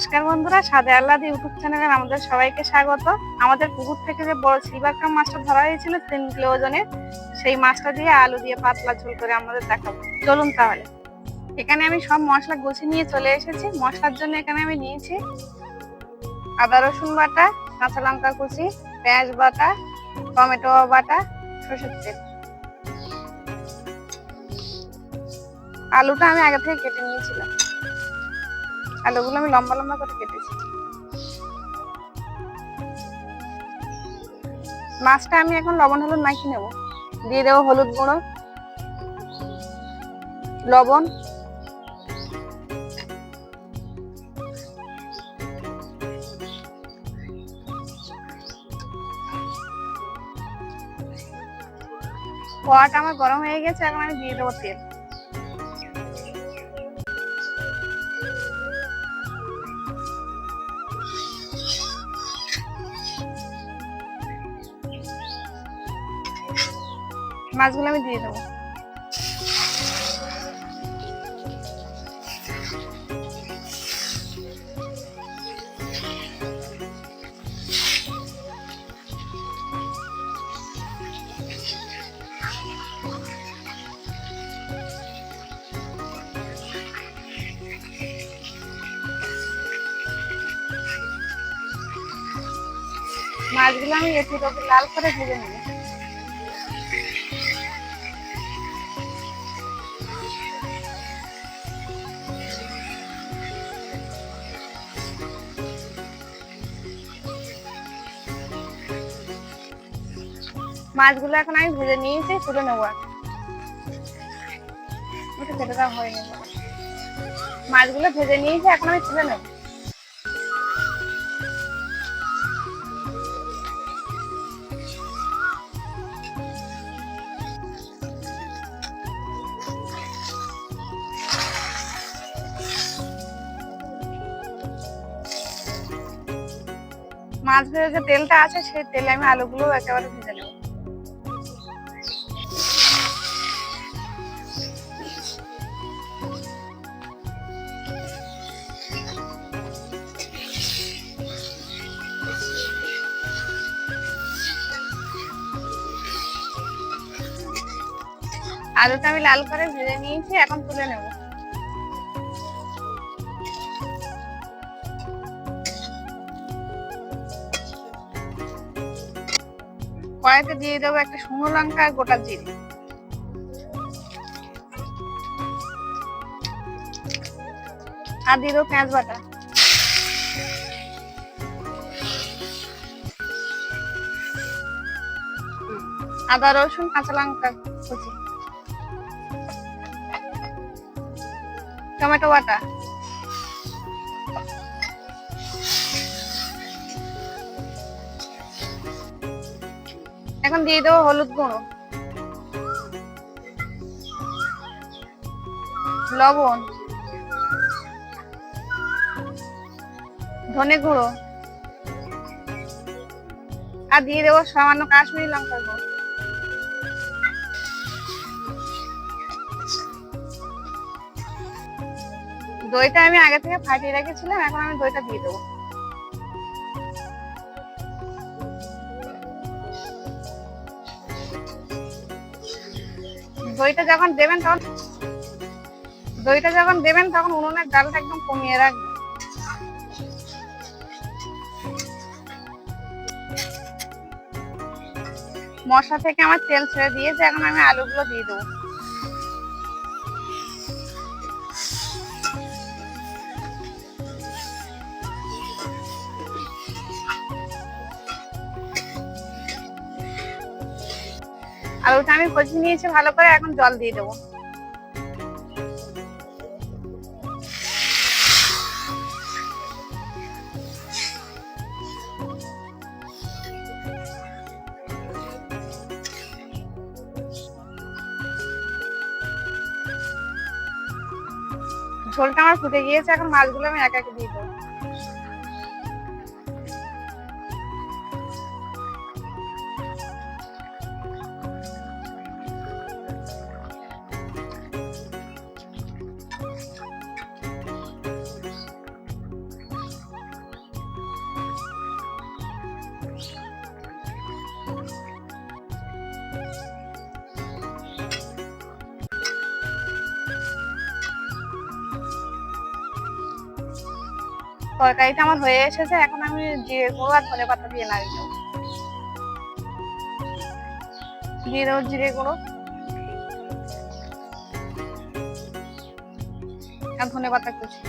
নমস্কার বন্ধুরা, সাদে আল্লাদ ইউটিউব চ্যানেলে আমাদের সবাইকে স্বাগত। আমাদের পুকুর থেকে যে বড় সিলভার কাপ মাছটা ধরা হয়েছিল তিন কিলো ওজনের, সেই মাছটা দিয়ে আলু দিয়ে পাতলা ঝোল করে আমাদের দেখাবো। চলুন তাহলে। এখানে আমি সব মশলা গুছিয়ে নিয়ে চলে এসেছি। মশলার জন্য এখানে আমি নিয়েছি আদা, রসুন বাটা, কাঁচা লঙ্কা কুচি, পেঁয়াজ বাটা, টমেটো বাটা, সরষের তেল। আলুটা আমি আগে থেকে কেটে নিয়েছিলাম। আলুগুলো আমি লম্বা লম্বা করে কেটেছি। মাছটা আমি এখন লবণ, হলুদ মাখিয়ে নেব। দিয়ে দেবো হলুদ গুঁড়ো, লবণ। কড়াটা আমার গরম হয়ে গেছে, এখন আমি দিয়ে দেবো তেল। মাছগুলো আমি দিয়ে দেবো। মাছগুলো আমি একটু লাল করে ভেজে নেব। মাছগুলো এখন আমি ভেজে নিয়েছি, তুলে নেব দেওয়া মাছগুলো ভেজে নিয়েছি, এখন আমি তুলে নেব। মাছ ভেজে যে তেলটা আছে, সেই তেলে আমি আলুগুলো একেবারে ভেজে নেব। আলুটা আমি লাল করে ভেজে নিয়েছি, এখন তুলে নেব। কড়াইতে দিয়ে দেবো একটা শুকনো লঙ্কা আর গোটা জিরে। আর দিয়ে দেবো পেঁয়াজ বাটা। আদা, রসুন, কাঁচা লঙ্কা কুচি। টমেটো বাটা এখন দিয়ে দেবো হলুদ গুঁড়ো। লবণ। ধনে গুঁড়ো। আর দিয়ে দেবো সামান্য কাশ্মীরি লঙ্কা গুঁড়ো। দইটা আমি আগে থেকে ফাটিয়ে রেখেছিলাম, এখন আমি দইটা দিয়ে দেবো। দইটা যখন দেবেন তখন দইটা যখন দেবেন তখন উনুনের ডালটা একদম কমিয়ে রাখবেন। মশলা থেকে আমার তেল ছেড়ে দিয়েছে, এখন আমি আলুগুলো দিয়ে দেবো। আলুটা আমি কষিয়ে নিয়েছি ভালো করে, এখন জল দিয়ে দেবো। ঝোলটা আমার ফুটে গিয়েছে, এখন মাছগুলো আমি এক এক দিয়ে দেবো। তরকারিটা আমার হয়ে এসেছে, এখন আমি জিরে গুঁড়ো আর ধনে পাতা দিয়ে নাড়ি দিয়ে দেবো জিরে গুঁড়ো আর ধনে পাতা কুচি।